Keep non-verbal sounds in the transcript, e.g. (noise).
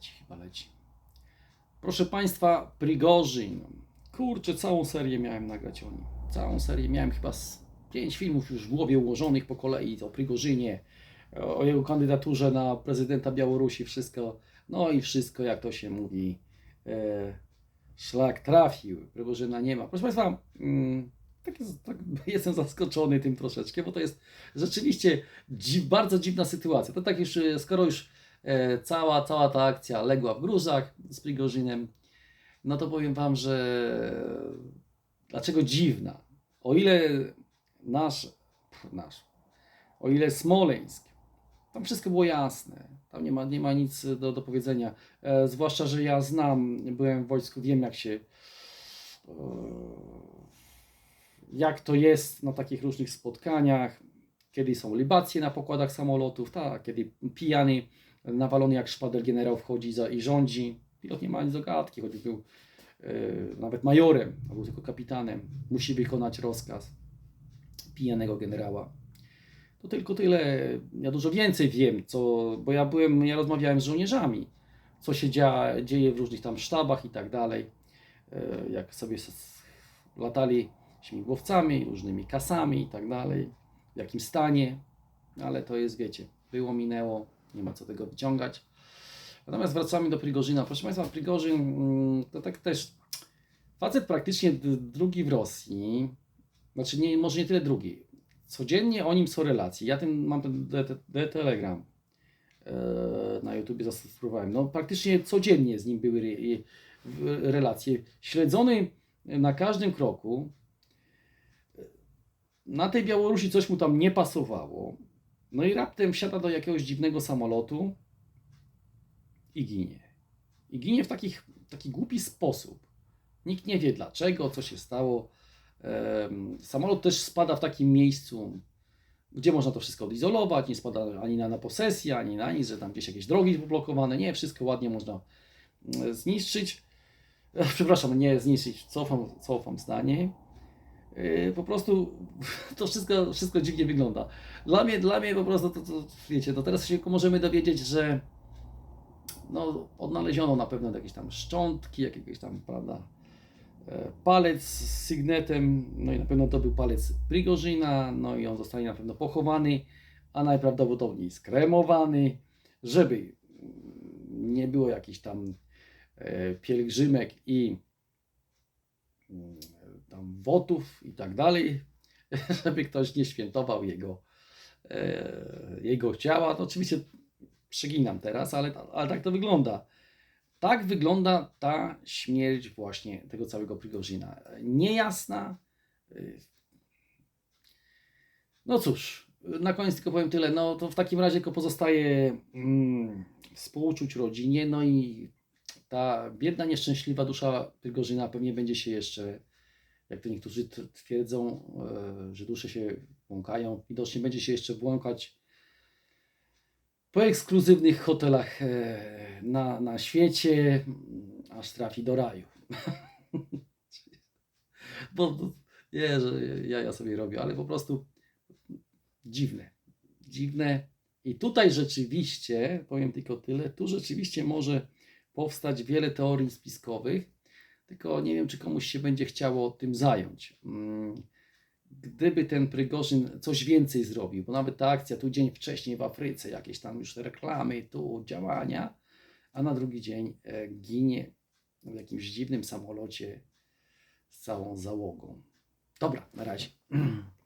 leci, chyba leci. Proszę Państwa, Prigorzyn. Kurczę, całą serię miałem nagrać o nim. Całą serię miałem chyba z pięć filmów już w głowie ułożonych po kolei o Prigorzynie, o jego kandydaturze na prezydenta Białorusi, wszystko. No i wszystko, jak to się mówi, e, szlak trafił. Prigorzyna nie ma. Proszę Państwa, mm, tak tak, (laughs) jestem zaskoczony tym troszeczkę, bo to jest rzeczywiście dzi, bardzo dziwna sytuacja. To tak już, e, skoro już cała, cała ta akcja legła w gruzach z Prigorzynem, no to powiem Wam, że dlaczego dziwna? O ile nasz, nasz, o ile Smoleńsk, tam wszystko było jasne, tam nie ma, nie ma nic do, do powiedzenia, e, zwłaszcza, że ja znam, byłem w wojsku, wiem jak się, e, jak to jest na takich różnych spotkaniach, kiedy są libacje na pokładach samolotów, tak, kiedy pijany, nawalony jak szpadel generał wchodzi za, i rządzi, pilot nie ma nic do gadki, choćby był e, nawet majorem, a był tylko kapitanem, musi wykonać rozkaz pijanego generała. To tylko tyle. Ja dużo więcej wiem, co, bo ja byłem, ja rozmawiałem z żołnierzami, co się dzia, dzieje w różnych tam sztabach i tak dalej. E, Jak sobie latali śmigłowcami, różnymi kasami i tak dalej, w jakim stanie, ale to jest, wiecie, było, minęło, nie ma co tego wyciągać. Natomiast wracamy do Prigorzyna. Proszę Państwa, Prigorzyn mm, to tak też facet praktycznie drugi w Rosji, znaczy nie, może nie tyle drugi. Codziennie o nim są relacje. Ja tym mam ten de, de, de Telegram e, na YouTubie zasubskrybowałem. No praktycznie codziennie z nim były re, relacje. Śledzony na każdym kroku. Na tej Białorusi coś mu tam nie pasowało. No i raptem wsiada do jakiegoś dziwnego samolotu i ginie. I ginie w takich, taki głupi sposób. Nikt nie wie dlaczego, co się stało. Samolot też spada w takim miejscu, gdzie można to wszystko odizolować. Nie spada ani na, na posesję, ani na nic, że tam gdzieś jakieś drogi poblokowane. Nie, wszystko ładnie można mm, zniszczyć. E, Przepraszam, nie zniszczyć, cofam, cofam zdanie. E, Po prostu (laughs) to wszystko, wszystko dziwnie wygląda. Dla mnie, dla mnie po prostu, to, to, wiecie, to teraz się możemy dowiedzieć, że no, odnaleziono na pewno jakieś tam szczątki, jakiegoś tam, prawda, e, palec z sygnetem, no i na pewno to był palec Prigorzyna, no i on zostanie na pewno pochowany, a najprawdopodobniej skremowany, żeby nie było jakichś tam e, pielgrzymek i tam wotów i tak dalej, (laughs) żeby ktoś nie świętował jego, e, jego ciała. To oczywiście przeginam teraz, ale, ale tak to wygląda. Tak wygląda ta śmierć właśnie tego całego Prigorzyna. Niejasna. y, No cóż, na koniec tylko powiem tyle. No to w takim razie tylko pozostaje mm, współczuć rodzinie, no i ta biedna, nieszczęśliwa dusza Prigorzyna pewnie będzie się jeszcze, jak to niektórzy twierdzą, e, że dusze się błąkają, widocznie będzie się jeszcze błąkać po ekskluzywnych hotelach e, na, na świecie, aż trafi do raju. (laughs) Bo- nie, że ja, ja sobie robię, ale po prostu dziwne. Dziwne. I tutaj rzeczywiście, powiem tylko tyle, tu rzeczywiście może powstać wiele teorii spiskowych, tylko nie wiem, czy komuś się będzie chciało tym zająć. Mm, Gdyby ten Prygorzyn coś więcej zrobił, bo nawet ta akcja tu dzień wcześniej w Afryce, jakieś tam już reklamy, tu działania, a na drugi dzień e, ginie w jakimś dziwnym samolocie z całą załogą. Dobra, na razie. (clears throat)